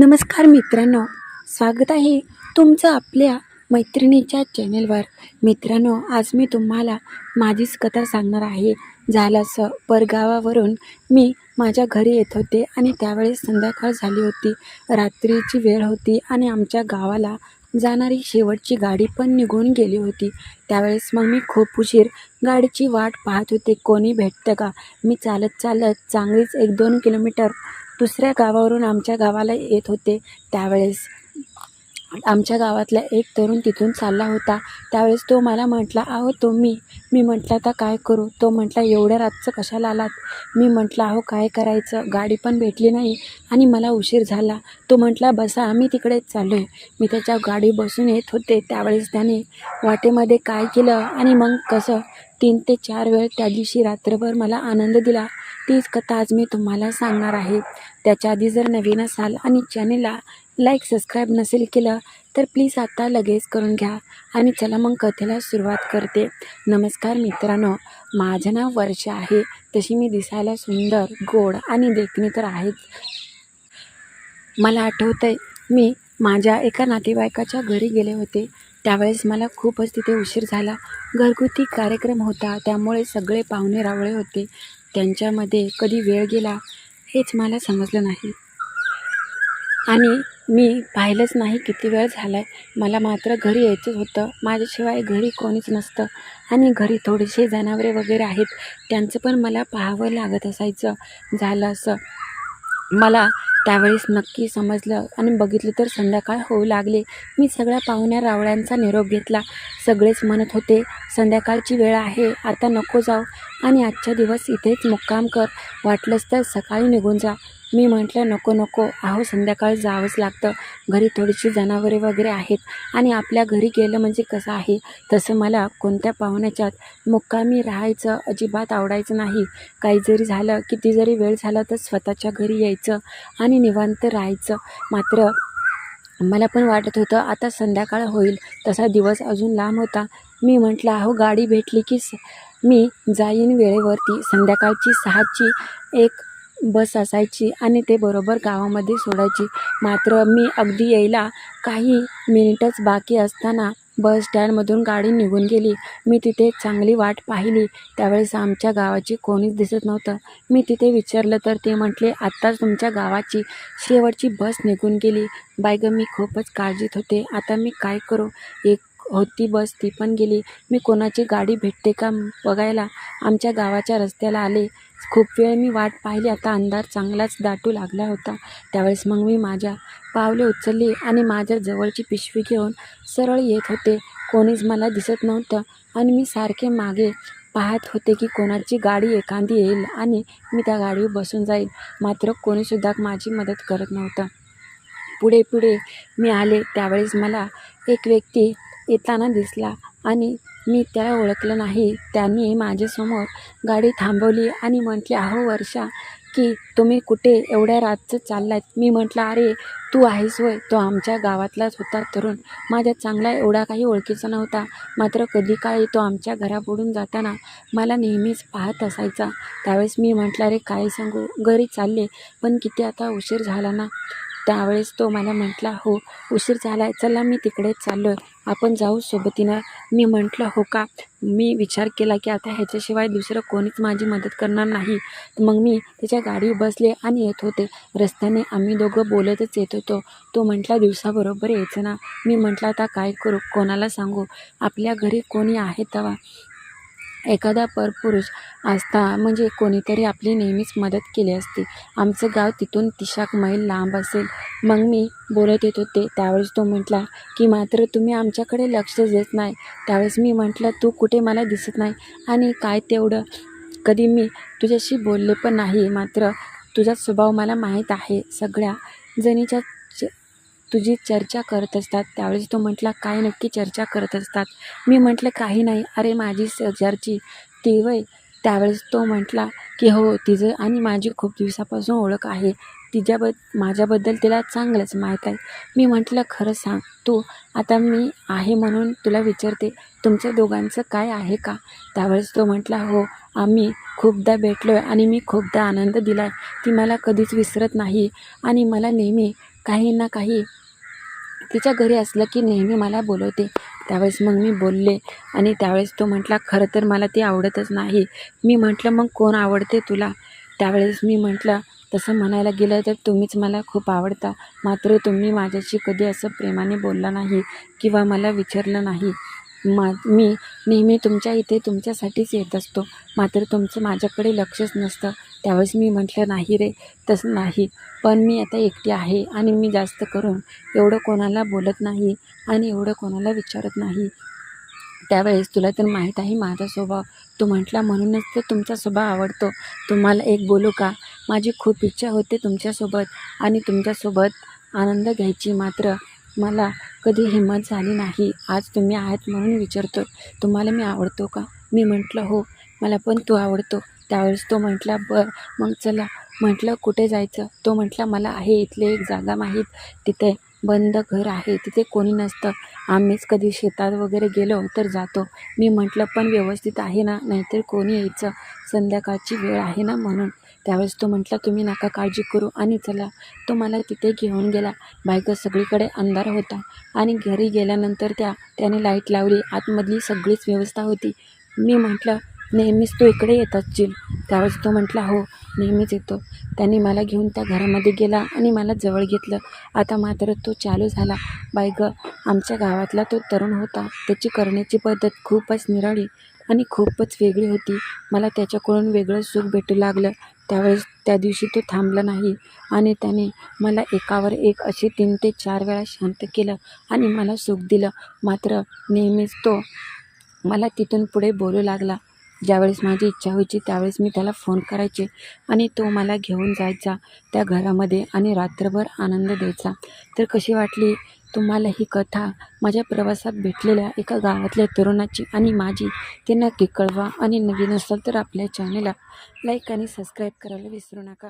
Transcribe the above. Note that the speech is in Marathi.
नमस्कार मित्रांनो स्वागत आहे तुमचं आपल्या मैत्रिणीच्या चॅनेलवर. मित्रांनो आज मी तुम्हाला माझीच कथा सांगणार आहे. झालं असं परगावावरून मी माझ्या घरी येत होते आणि त्यावेळेस संध्याकाळ झाली होती. रात्रीची वेळ होती आणि आमच्या गावाला जाणारी शेवटची गाडी पण निघून गेली होती. त्यावेळेस मग मी खूप उशीर गाडीची वाट पाहत होते कोणी भेटतं का? मी चालत चालत चांगलीच एक दोन किलोमीटर दुसऱ्या गावावरून आमच्या गावाला येत होते त्यावेळेस. आमच्या गावातला एक तरुण तिथून चालला होता. त्यावेळेस तो मला म्हटला अहो तुम्ही मी. म्हटलं आता काय करू? तो म्हटला एवढ्या रातचं कशाला आलात? मी म्हटलं अहो काय करायचं? गाडी पण भेटली नाही आणि मला उशीर झाला. तो म्हटला बसा आम्ही तिकडेच चाललो आहे मी त्याच्या गाडी बसून येत होते. त्यावेळेस त्याने वाटेमध्ये काय केलं आणि मग कसं? तीन ते चार वेळ त्या दिवशी रात्रभर मला आनंद दिला. तीच कथा आज मी तुम्हाला सांगणार आहे. त्याच्या आधी जर नवीन असाल आणि चॅनेलला लाईक सबस्क्राईब नसेल केलं तर प्लीज आता लगेच करून घ्या. आणि चला मग कथेला सुरुवात करते. नमस्कार मित्रांनो माझं नाव वर्षा आहे. तशी मी दिसायला सुंदर गोड आणि देखणी तर आहेच. मला आठवतं आहे मी माझ्या एका नातेवाईकाच्या घरी गेले होते. त्यावेळेस मला खूपच तिथे उशीर झाला. घरगुती कार्यक्रम होता त्यामुळे सगळे पाहुणे रावळे होते. त्यांच्यामध्ये कधी वेळ गेला हेच मला समजलं नाही. आणि मी पाहिलंच नाही किती वेळ झाला आहे मला मात्र घरी यायचं होतं. माझ्याशिवाय घरी कोणीच नसतं. आणि घरी थोडेसे जनावरे वगैरे आहेत. त्यांचं पण मला पाहावं लागत असायचं झालं असं. मला त्यावेळेस नक्की समजलं आणि बघितलं तर संध्याकाळ होऊ लागले. मी सगळ्या पाहुण्या रावळ्यांचा निरोप घेतला. सगळेच म्हणत होते संध्याकाळची वेळ आहे. आता नको जाऊ. आणि आजच्या दिवस इथेच मुक्काम कर. वाटलंच तर सकाळी निघून जा. मी म्हटलं नको नको. अहो संध्याकाळी जावंच लागतं. घरी थोडीशी जनावरे वगैरे आहेत आणि आपल्या घरी गेलं म्हणजे कसं आहे? तसं मला कोणत्या पाहुण्याच्यात मुक्कामी राहायचं अजिबात आवडायचं नाही. काही जरी झालं किती जरी वेळ झाला तर स्वतःच्या घरी यायचं आणि निवांत राहायचं. मात्र मला पण वाटत होतं आता संध्याकाळ होईल. तसा दिवस अजून लांब होता. मी म्हटलं अहो गाडी भेटली की स मी जाईन वेळेवरती. संध्याकाळची सहाची एक बस असायची आणि ते बरोबर गावामध्ये सोडायची. मात्र मी अगदी यायला काही मिनिटच बाकी असताना बस स्टँडमधून गाडी निघून गेली. मी तिथे चांगली वाट पाहिली. त्यावेळेस आमच्या गावाची कोणीच दिसत नव्हतं. मी तिथे विचारलं तर ते म्हटले आत्ताच तुमच्या गावाची शेवटची बस निघून गेली. बाय गं मी खूपच काळजीत होते. आता मी काय करू? एक होती बस ती पण गेली. मी कोणाची गाडी भेटते का बघायला? आमच्या गावाच्या रस्त्याला आले. खूप वेळ मी वाट पाहिली. आता अंधार चांगलाच दाटू लागला होता. त्यावेळेस मग मी माझ्या पावले उचलली आणि माझ्या जवळची पिशवी घेऊन सरळ येत होते. कोणीच मला दिसत नव्हतं आणि मी सारखे मागे पाहत होते की कोणाची गाडी एखादी येईल आणि मी त्या गाडीवर बसून जाईल. मात्र कोणीसुद्धा माझी मदत करत नव्हतं. पुढे पुढे मी आले. त्यावेळेस मला एक व्यक्ती येताना दिसला आणि मी त्याला ओळखलं नाही. त्यांनी माझ्यासमोर गाडी थांबवली आणि म्हटले अहो वर्षा की तुम्ही कुठे एवढ्या रातचं चाललात मी म्हटलं अरे तू आहेस होय तो आमच्या गावातलाच होता तरुण. माझ्या चांगला एवढा काही ओळखीचा नव्हता. मात्र कधी काळी तो आमच्या घरापुढून जाताना मला नेहमीच पाहत असायचा. त्यावेळेस मी म्हटलं अरे काय सांगू? घरी चालले पण किती आता उशीर झाला ना. त्यावेळेस तो मला म्हटला हो उशीर झाला आहे चला मी तिकडेच चाललो आहे आपण जाऊ सोबतीनं. मी म्हटलं हो का? मी विचार केला की आता ह्याच्याशिवाय दुसरं कोणीच माझी मदत करणार नाही. मग मी त्याच्या गाडी बसले आणि येत होते. रस्त्याने आम्ही दोघं बोलतच येत होतो. तो म्हटला दिवसाबरोबर यायचं ना. मी म्हटलं आता काय करू? कोणाला सांगू? आपल्या घरी कोणी आहे तेव्हा एखादा परपुरुष असता म्हणजे कोणीतरी आपली नेहमीच मदत केली असती. आमचं गाव तिथून तिशाक मैल लांब असेल. मग मी बोलत येत होते त्यावेळेस तो म्हटला की मात्र तुम्ही आमच्याकडे लक्ष देत नाही. त्यावेळेस मी म्हटलं तू कुठे मला दिसत नाही? आणि काय तेवढं? कधी मी तुझ्याशी बोलले पण नाही. मात्र तुझा स्वभाव मला माहीत आहे. सगळ्या जणीच्या तुझी चर्चा करत असतात. त्यावेळेस तो म्हटला काय नक्की चर्चा करत असतात? मी म्हटलं काही नाही. अरे माझी शेजारची ती वय त्यावेळेस तो म्हटला की हो तिचं आणि माझी खूप दिवसापासून ओळख आहे. तिच्याबद माझ्याबद्दल तिला चांगलंच माहीत आहे. मी म्हटलं खरं सांग तू. आता मी आहे म्हणून तुला विचारते. तुमच्या दोघांचं काय आहे का? त्यावेळेस तो म्हटला हो आम्ही खूपदा भेटलो आहे आणि मी खूपदा आनंद दिला आहे ती मला कधीच विसरत नाही. आणि मला नेहमी काही ना काही तिच्या घरी असलं की नेहमी मला बोलवते. त्यावेळेस मग मी बोलले आणि त्यावेळेस तो म्हटला खरं तर मला ती आवडतच नाही. मी म्हटलं मग कोण आवडते तुला? त्यावेळेस मी म्हटलं तसं म्हणायला गेलं तर तुम्हीच मला खूप आवडता. मात्र तुम्ही माझ्याशी कधी असं प्रेमाने बोलला नाही किंवा मला विचारलं नाही. मा मी नेहमी तुमच्या इथे तुमच्यासाठीच येत असतो. मात्र तुमचं माझ्याकडे लक्षच नसतं. त्यावेळेस मी म्हटलं नाही रे तसं नाही. पण मी आता एकटी आहे आणि मी जास्त करून एवढं कोणाला बोलत नाही आणि एवढं कोणाला विचारत नाही. त्यावेळेस तुला तर माहीत आहे माझा स्वभाव. तू म्हटला म्हणूनच तर तुमचा स्वभाव आवडतो. तुम्हाला एक बोलू का? माझी खूप इच्छा होते तुमच्यासोबत आणि तुमच्यासोबत आनंद घ्यायची मात्र. मला कधी हिंमत झाली नाही. आज तुम्ही आहात म्हणून विचारतो. तुम्हाला मी आवडतो का? मी म्हटलं हो मला पण तू आवडतो. त्यावेळेस तो म्हटला बरं. मग चला म्हटलं कुठे जायचं? तो म्हटला मला आहे इथले एक जागा माहीत. तिथे बंद घर आहे. तिथे कोणी नसतं. आम्हीच कधी शेतात वगैरे गेलो तर जातो. मी म्हटलं पण व्यवस्थित आहे ना? नाहीतर कोणी यायचं? संध्याकाळची वेळ आहे ना? म्हणून. त्यावेळेस तो म्हटला तुम्ही नका काळजी करू. आणि चला तो मला तिथे घेऊन गेला. बायका सगळीकडे अंधार होता आणि घरी गेल्यानंतर त्या त्याने लाइट लावली. आतमधली सगळीच व्यवस्था होती. मी म्हटलं नेहमीच तो इकडे येत असशील त्यावेळेस तो म्हटला हो नेहमीच येतो. त्याने मला घेऊन त्या घरामध्ये गेला आणि मला जवळ घेतलं. आता मात्र तो चालू झाला. बायग आमच्या गावातला तो तरुण होता. त्याची करण्याची पद्धत खूपच निराळी आणि खूपच वेगळी होती. मला त्याच्याकडून वेगळं सुख भेटू लागलं. त्यावेळेस त्या दिवशी तो थांबला नाही आणि त्याने मला एकावर एक असे तीन ते चार वेळा शांत केलं आणि मला सुख दिलं. मात्र नेहमीच तो मला तिथून पुढे बोलू लागला. ज्यावेळेस माझी इच्छा व्हायची त्यावेळेस मी त्याला फोन करायचे आणि तो मला घेऊन जायचा त्या घरामध्ये आणि रात्रभर आनंद द्यायचा. तर कशी वाटली? तुम्हाला ही कथा माझ्या प्रवासात भेटलेल्या एका गावातल्या तरुणाची आणि माझी. ते नक्की कळवा आणि नवीन असाल तर आपल्या चॅनेलला लाईक आणि सबस्क्राईब करायला विसरू नका.